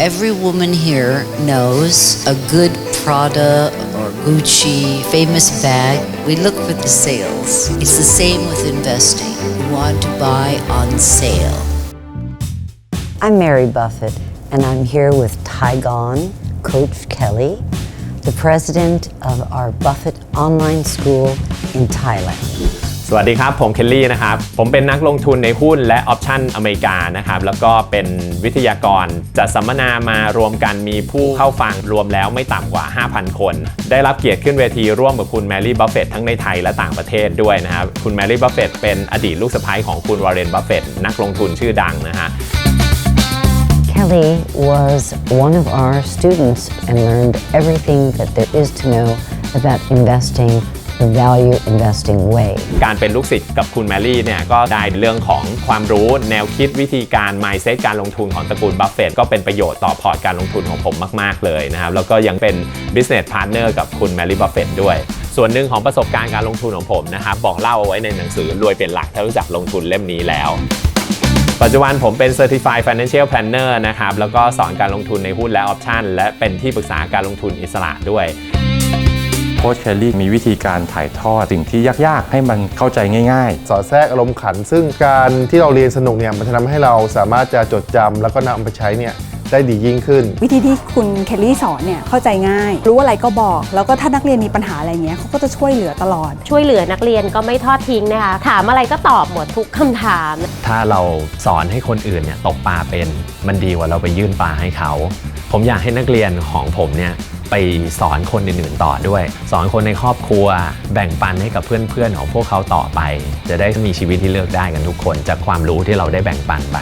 Every woman here knows a good Prada or Gucci famous bag. We look for the sales. It's the same with investing. You want to buy on sale. I'm Mary Buffett, and I'm here with Tygon, Coach Kelly, the president of our Buffett online school in Thailand. สวัสดีครับ ผมเคลลี่นะครับ ผมเป็นนักลงทุนในหุ้นและออปชันอเมริกานะครับ แล้วก็เป็นวิทยากรจัดสัมมนามารวมกันมีผู้เข้าฟังรวมแล้วไม่ต่ำกว่า 5,000 คน ได้รับเกียรติขึ้นเวทีร่วมกับคุณแมรี่บัฟเฟตทั้งในไทยและต่างประเทศด้วยนะครับ คุณแมรี่บัฟเฟตเป็นอดีตลูกสะใภ้ของคุณวอร์เรนบัฟเฟตนักลงทุนชื่อดังนะฮะ Kelly was one of our students and learned everything that there is to know about investing value investing way. การเป็นลูกศิษย์กับคุณแมรี่เนี่ยก็ได้เรื่องของความรู้แนวคิดวิธีการ mindset การลงทุนของตระกูลบัฟเฟตก็เป็นประโยชน์ต่อพอร์ตการลงทุนของผมมาก ๆ เลยนะครับ แล้วก็ยังเป็น business partner กับคุณแมรี่บัฟเฟตด้วย ส่วนหนึ่งของประสบการณ์การลงทุนของผมนะครับ บอกเล่าเอาไว้ในหนังสือรวยเป็นหลักถ้ารู้จักลงทุนเล่มนี้แล้วปัจจุบันผมเป็น Certified Financial Planner นะครับ แล้วก็สอนการลงทุนในหุ้นและออปชันและเป็นที่ปรึกษาการลงทุนอิสระด้วย โค้ชเคลลี่มีวิธีการถ่ายทอดสิ่งที่ยากๆ ให้มันเข้าใจง่ายสอดแทรกอารมณ์ขัน ซึ่งการที่เราเรียนสนุกเนี่ยมันจะทำให้เราสามารถจะจดจำแล้วก็นำไปใช้เนี่ย ได้ดียิ่งขึ้น วิธีที่คุณเคลลี่สอนเนี่ยเข้าใจง่าย รู้อะไรก็บอก แล้วก็ถ้านักเรียนมีปัญหาอะไรเงี้ยเขาก็จะช่วยเหลือตลอด ช่วยเหลือนักเรียนก็ไม่ทอดทิ้งนะคะ ถามอะไรก็ตอบหมดทุกคำถาม ถ้าเราสอนให้คนอื่นเนี่ยตกปลาเป็นมันดีกว่าเราไปยื่นปลาให้เขา ผมอยากให้นักเรียนของผมเนี่ยไปสอนคนอื่นๆต่อด้วย สอนคนในครอบครัว แบ่งปันให้กับเพื่อนๆของพวกเขาต่อไป จะได้มีชีวิตที่เลือกได้กันทุกคน จากความรู้ที่เราได้แบ่งปันไป